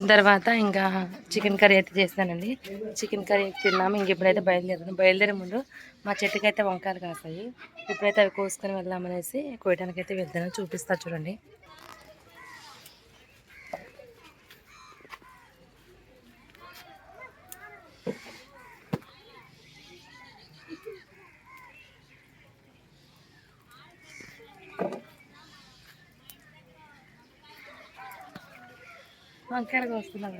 తర్వాత ఇంకా chicken curry అయితే చేస్తానండి. చికెన్ కర్రీ తిన్నాము ఇంక ఇప్పుడైతే బయలుదేరాను. బయలుదేరే ముందు మా చెట్టుకి అయితే వంకాయలు కాస్తాయి. ఇప్పుడైతే అవి కోసుకొని వెళ్దామనేసి కోయడానికి అయితే వెళ్తాను. చూపిస్తా చూడండి. వంకాయలు కోస్తున్నాం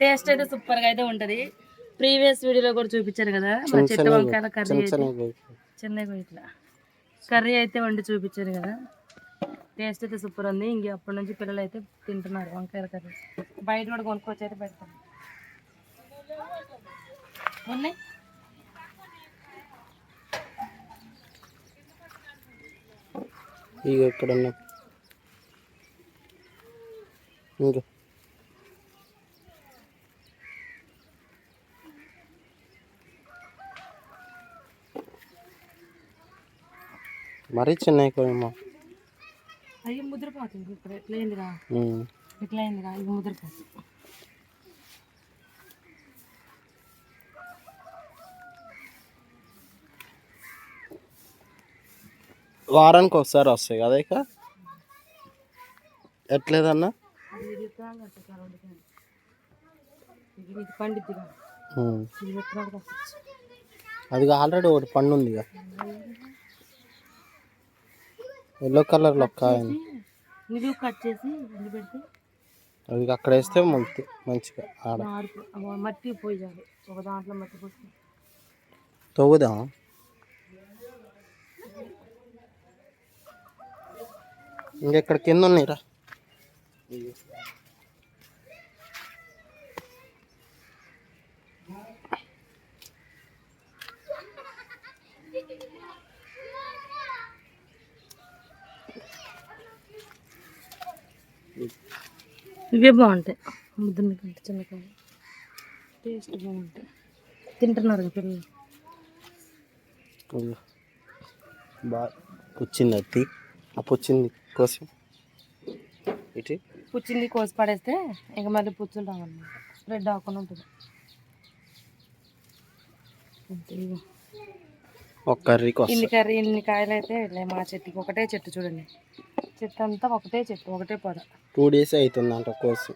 టేస్ట్ అయితే సూపర్గా అయితే ఉంటది. ప్రీవియస్ వీడియోలో కూడా చూపించారు కదా మా చెట్టు వంకాయల కర్రీ అయితే. చిన్నగా ఇట్లా కర్రీ అయితే వండి చూపించారు కదా. టేస్ట్ అయితే సూపర్ ఉంది. ఇంక అప్పటి నుంచి పిల్లలు అయితే తింటున్నారు వంకాయల కర్రీ. బయట కూడా కొనుక్కొచ్చి అయితే పెడతారు ఉన్నాయి? ఇక ఎక్కడన్నా ఇంకా. మరీ చిన్న ఎక్కువేమో అయ్యి ముద్రపోతుంది ఇప్పుడు. ఎట్లా అయిందిరా ఉమ్. ఎట్లా అయిందిరా ఇది ముద్రపోతుంది వారానికి ఒకసారి వస్తాయి కదా ఇక? ఎట్లేదన్నా? అది ఆల్రెడీ ఒకటి పండు ఉంది ఇక ఎల్లో కలర్లో ఒక కాయ ఉంది. నిలువు కట్ చేసి పెడితే అది అక్కడ వేస్తే మంచి మంచిగా ఆడ. మట్టి పోయాలి ఒక దాంట్లో మట్టి పోసి తవ్వుదా. ఇంకెక్కడ కింద ఉన్నాయిరా. ఇవే బాగుంటాయి. ముద్దని కంటే చిన్నకాయ టేస్ట్ బాగుంటాయి. తింటున్నారు కదా పిల్లలు? బాగా పుచ్చింది అది ఆ పుచ్చింది కోసం. ఇటు. పుచ్చింది కోసి పడేస్తే ఇంక మళ్ళీ పుచ్చులు రావన్నమాట. స్ప్రెడ్ అవ్వకుండా ఉంటుంది. ఒక కర్రీకి ఇన్ని వస్తుంది కర్రీ ఇన్ని కాయలు అయితే మా చెట్టుకి ఒకటే చెట్టు చూడండి. చెట్టు అంతా ఒకటే చెట్టు ఒకటే పొద టూ డేస్ అవుతుంది అంట కోసి